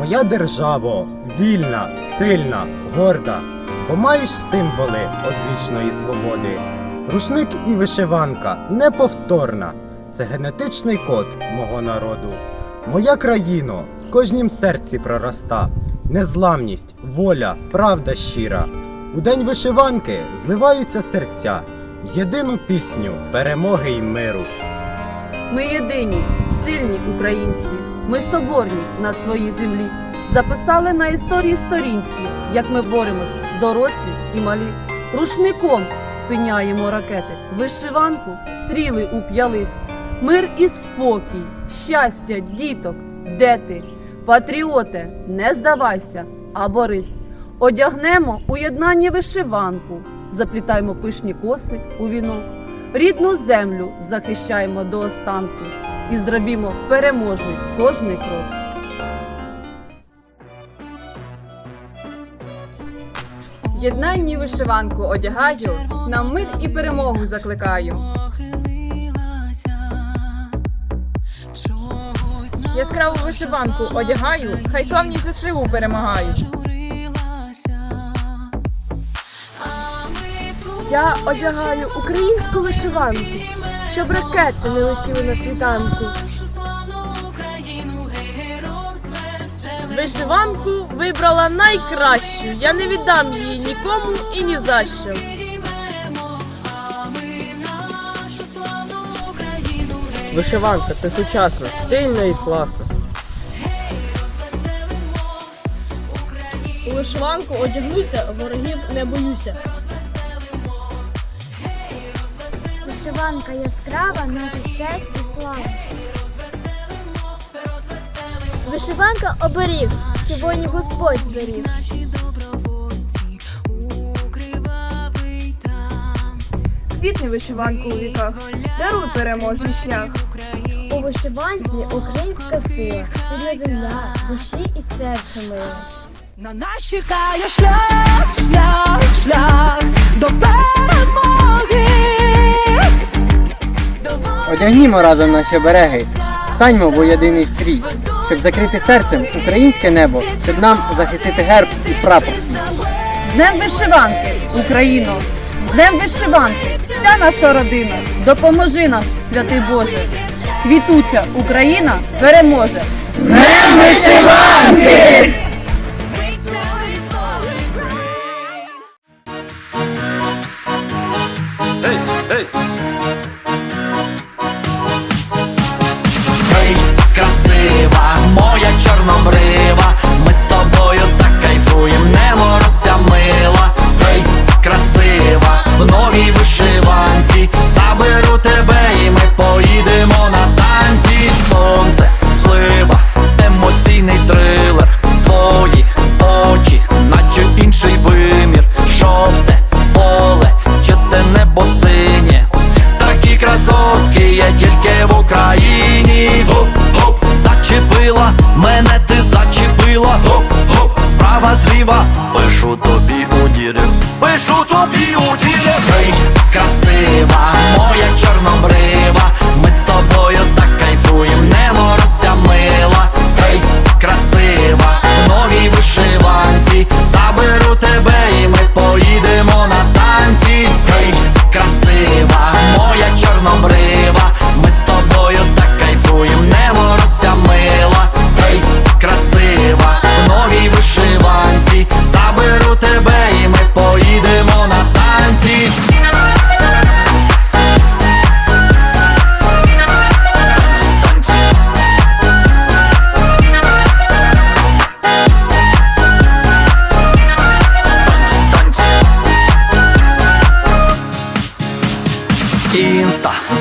Моя державо, вільна, сильна, горда, бо маєш символи одвічної свободи. Рушник і вишиванка неповторна. Це генетичний код мого народу. Моя країно в кожнім серці пророста. Незламність, воля, правда щира. У день вишиванки зливаються серця єдину пісню перемоги й миру. Ми єдині, сильні українці. Ми соборні на своїй землі. Записали на історії сторінці, як ми боремось, дорослі і малі. Рушником спиняємо ракети, вишиванку стріли уп'ялись. Мир і спокій, щастя, діток, де ти? Патріоте, не здавайся, а борись. Одягнемо у єднанні вишиванку, заплітаємо пишні коси у вінок. Рідну землю захищаємо до останку і зробімо переможний кожний крок. Єднанні вишиванку одягаю, на мир і перемогу закликаю. Яскраву вишиванку одягаю, хай славні ЗСУ перемагають. Я одягаю українську вишиванку, щоб ракети не летіли на світанку. Вишиванку вибрала найкращу. Я не віддам її нікому і ні за що. Вишиванка це сучасно, стильно і класно. У вишиванку одягнуся, ворогів не боюся. Вишиванка яскрава, наша честь і слава. Вишиванка оберіг, що воїнів Господь зберіг. Квітне вишиванку у віках, даруй переможний шлях. У вишиванці українська сила, рідна земля, душі і серця мила. На нас чекає шлях, шлях, шлях Одягнімо разом наші береги, станьмо в єдиний стрій, щоб закрити серцем українське небо, щоб нам захистити герб і прапор. З Днем вишиванки, Україно! З Днем вишиванки, вся наша родина, допоможи нам, святий Боже! Квітуча Україна переможе! З Днем вишиванки!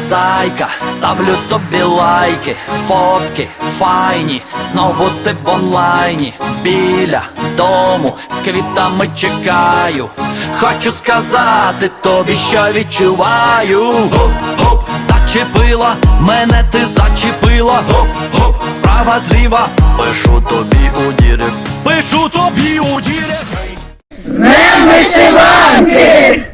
зайка, ставлю тобі лайки, фотки файні, знову ти в онлайні, біля дому з квітами чекаю. Хочу сказати тобі, що відчуваю. Гоп-гоп, зачепила, мене ти зачепила, гоп-гоп, справа зліва. Пишу тобі у дірек, пишу тобі у дірек. З днем вишиванки!